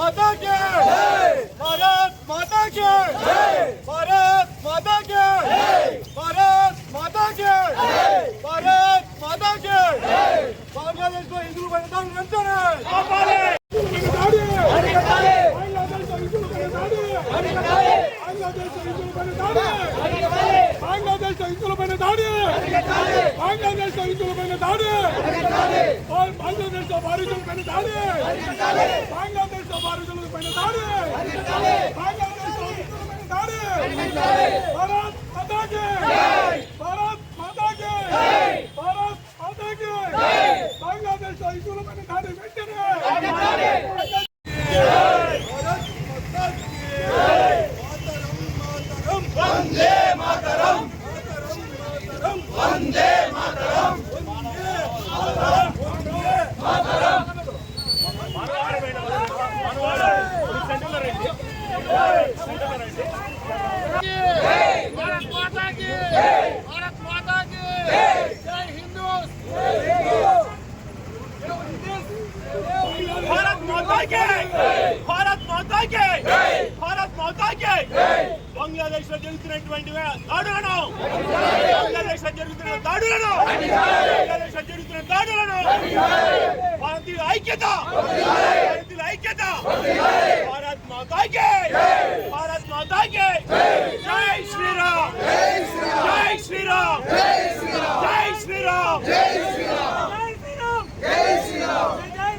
के भारत माता के भारत माता के भारत माता के भारत माता के बांग्लादेश को हिंदू बलिदान వెంటనే అరికట్టాలి బంగ్లాదేశ్ హిందువుల పైన దాడి బంగ్లాదేశ్ హిందువుల పైన దాడి బంగ్లాదేశ్ భారతీయుల పైన దాడి బంగ్లాదేశ్ భారతీయుల పైన దాడి బంగ్లాదేశ్ హిందువుల పైన దాడి ఆంధ్రప్రదేశ్లో జరుగుతున్నటువంటి దాడులను ఆంధ్రప్రదేశ్లో జరుగుతున్న దాడులను ఆంధ్రప్రదేశ్లో జరుగుతున్న దాడులను భారతీయుల ఐక్యత భారతీయుల ఐక్యత భారత్ మాతాకే భారత్ మాతాకే జై శ్రీరామ్ జై శ్రీరామ్ జై శ్రీరామ్ జై శ్రీరామ్ జై శ్రీరామ్ జై శ్రీరామ్ జై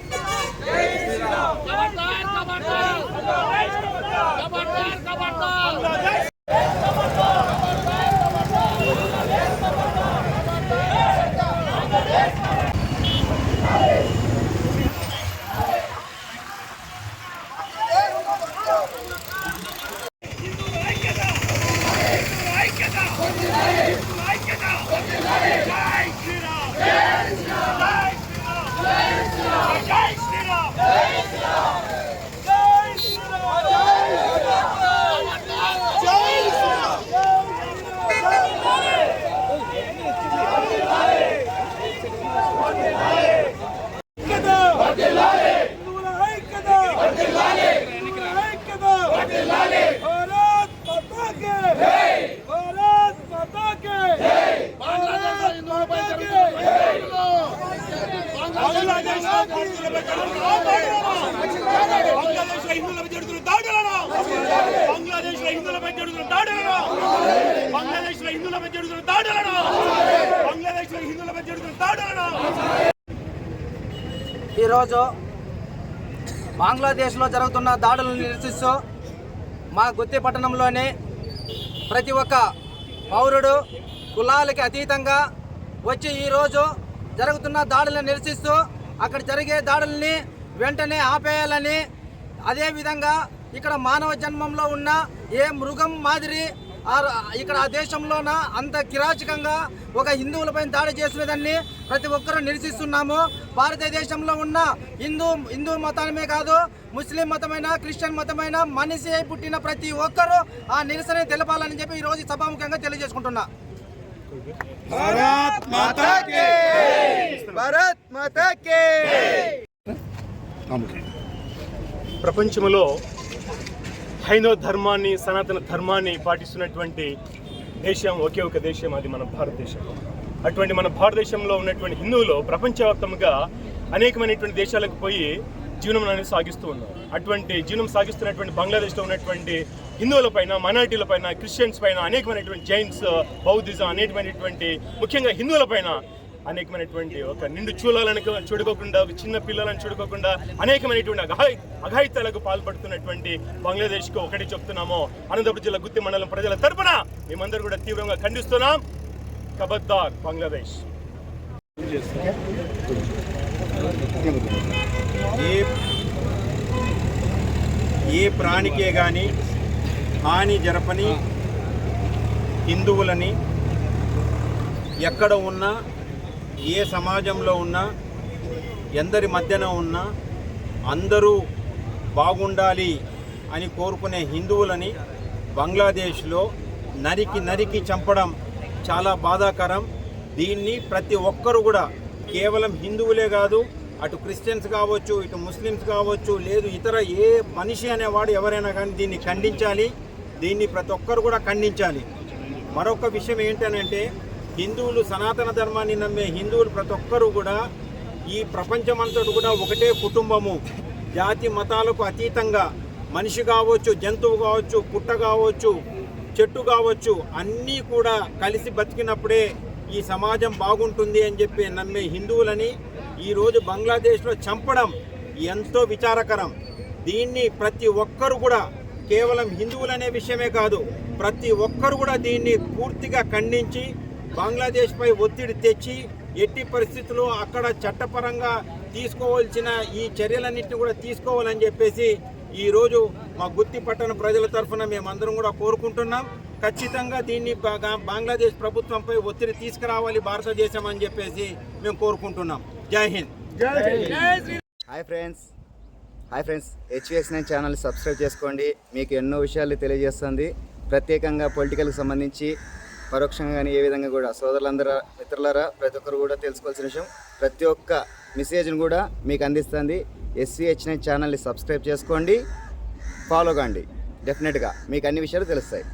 శ్రీరామ్ హిందువులపై జరుగుతున్న దాడులను బంగ్లాదేశ్లో హిందువులపై జరుగుతున్న దాడులను బంగ్లాదేశ్లో హిందువులపై జరుగుతున్న దాడులను. ఈరోజు బంగ్లాదేశ్లో జరుగుతున్న దాడులను నిరసిస్తూ మా గుత్తి పట్టణంలోని ప్రతి ఒక్క పౌరుడు కులాలకి అతీతంగా వచ్చి ఈరోజు జరుగుతున్న దాడులను నిరసిస్తూ అక్కడ జరిగే దాడుల్ని వెంటనే ఆపేయాలని అదేవిధంగా ఇక్కడ మానవ జన్మంలో ఉన్న ఏ మృగం మాదిరి ఆ- ఇక్కడ ఆ దేశంలోన అంత కిరాచకంగా ఒక హిందువులపై దాడి చేసినదాన్ని ప్రతి ఒక్కరూ నిరసిస్తున్నాము. భారతదేశంలో ఉన్న హిందూ హిందూ మతమే కాదు ముస్లిం మతమైన క్రిస్టియన్ మతమైన మనిషి అయి పుట్టిన ప్రతి ఒక్కరూ ఆ నిరసన తెలపాలని చెప్పి ఈ రోజు సభాముఖంగా తెలియజేసుకుంటున్నా. భారత్ మాతా కే భారత్ మాతా కే ప్రపంచంలో హైందవ ధర్మాన్ని సనాతన ధర్మాన్ని పాటిస్తున్నటువంటి దేశం ఒకే ఒక దేశం అది మన భారతదేశం. అటువంటి మన భారతదేశంలో ఉన్నటువంటి హిందువులు ప్రపంచవ్యాప్తంగా అనేకమైనటువంటి దేశాలకు పోయి జీవనం అనేది సాగిస్తూ ఉన్నారు. అటువంటి జీవనం సాగిస్తున్నటువంటి బంగ్లాదేశ్లో ఉన్నటువంటి హిందువుల పైన మైనారిటీల పైన క్రిస్టియన్స్ పైన అనేకమైనటువంటి జైన్స్ బౌద్ధిజం అనేకమైనటువంటి ముఖ్యంగా హిందువుల పైన అనేకమైనటువంటి ఒక నిండు చూలాలను చూడుకోకుండా చిన్న పిల్లలను చూడుకోకుండా అనేకమైనటువంటి అఘాయి అఘాయిత్యాలకు పాల్పడుతున్నటువంటి బంగ్లాదేశ్కు ఒకటి చెప్తున్నాము. అనంతపురం జిల్లా గుత్తి మండలం ప్రజల తరపున మేమందరూ కూడా తీవ్రంగా ఖండిస్తున్నాం. కబద్దార్ బంగ్లాదేశ్. ఏ ఏ ప్రాణికే కానీ హాని జరపని హిందువులని ఎక్కడ ఉన్నా ఏ సమాజంలో ఉన్నా ఎందరి మధ్యన ఉన్నా అందరూ బాగుండాలి అని కోరుకునే హిందువులని బంగ్లాదేశ్లో నరికి నరికి చంపడం చాలా బాధాకరం. దీన్ని ప్రతి ఒక్కరు కూడా కేవలం హిందువులే కాదు అటు క్రిస్టియన్స్ కావచ్చు ఇటు ముస్లిమ్స్ కావచ్చు లేదు ఇతర ఏ మనిషి అనేవాడు ఎవరైనా కానీ దీన్ని ఖండించాలి. దీన్ని ప్రతి ఒక్కరు కూడా ఖండించాలి. మరొక విషయం ఏంటనంటే హిందువులు సనాతన ధర్మాన్ని నమ్మే హిందువులు ప్రతి ఒక్కరూ కూడా ఈ ప్రపంచమంతటి కూడా ఒకటే కుటుంబము. జాతి మతాలకు అతీతంగా మనిషి కావచ్చు జంతువు కావచ్చు పుట్ట కావచ్చు చెట్టు కావచ్చు అన్నీ కూడా కలిసి బతికినప్పుడే ఈ సమాజం బాగుంటుంది అని చెప్పి నమ్మే హిందువులని ఈరోజు బంగ్లాదేశ్లో చంపడం ఎంతో విచారకరం. దీన్ని ప్రతి ఒక్కరు కూడా కేవలం హిందువులనే విషయమే కాదు ప్రతి ఒక్కరు కూడా దీన్ని పూర్తిగా ఖండించి బంగ్లాదేశ్పై ఒత్తిడి తెచ్చి ఎట్టి పరిస్థితుల్లో అక్కడ చట్టపరంగా తీసుకోవాల్సిన ఈ చర్యలన్నింటినీ కూడా తీసుకోవాలని చెప్పేసి ఈరోజు మా గుత్తి పట్టణ ప్రజల తరఫున మేమందరం కూడా కోరుకుంటున్నాం. ఖచ్చితంగా దీన్ని బంగ్లాదేశ్ ప్రభుత్వంపై ఒత్తిడి తీసుకురావాలి భారతదేశం అని చెప్పేసి మేము కోరుకుంటున్నాం. జై Hind. Hi friends. Hi friends. HVS nine channel subscribe చేసుకోండి. మీకు ఎన్నో విషయాలు తెలియజేస్తుంది. ప్రత్యేకంగా పొలిటికల్కి సంబంధించి పరోక్షంగా కానీ ఏ విధంగా కూడా సోదరులందరూ ఇతరులరా ప్రతి ఒక్కరు కూడా తెలుసుకోవాల్సిన విషయం. ప్రతి ఒక్క మెసేజ్ని కూడా మీకు అందిస్తుంది. ఎస్సీహెచ్ ఛానల్ని సబ్స్క్రైబ్ చేసుకోండి. ఫాలో కాండి. డెఫినెట్గా మీకు అన్ని విషయాలు తెలుస్తాయి.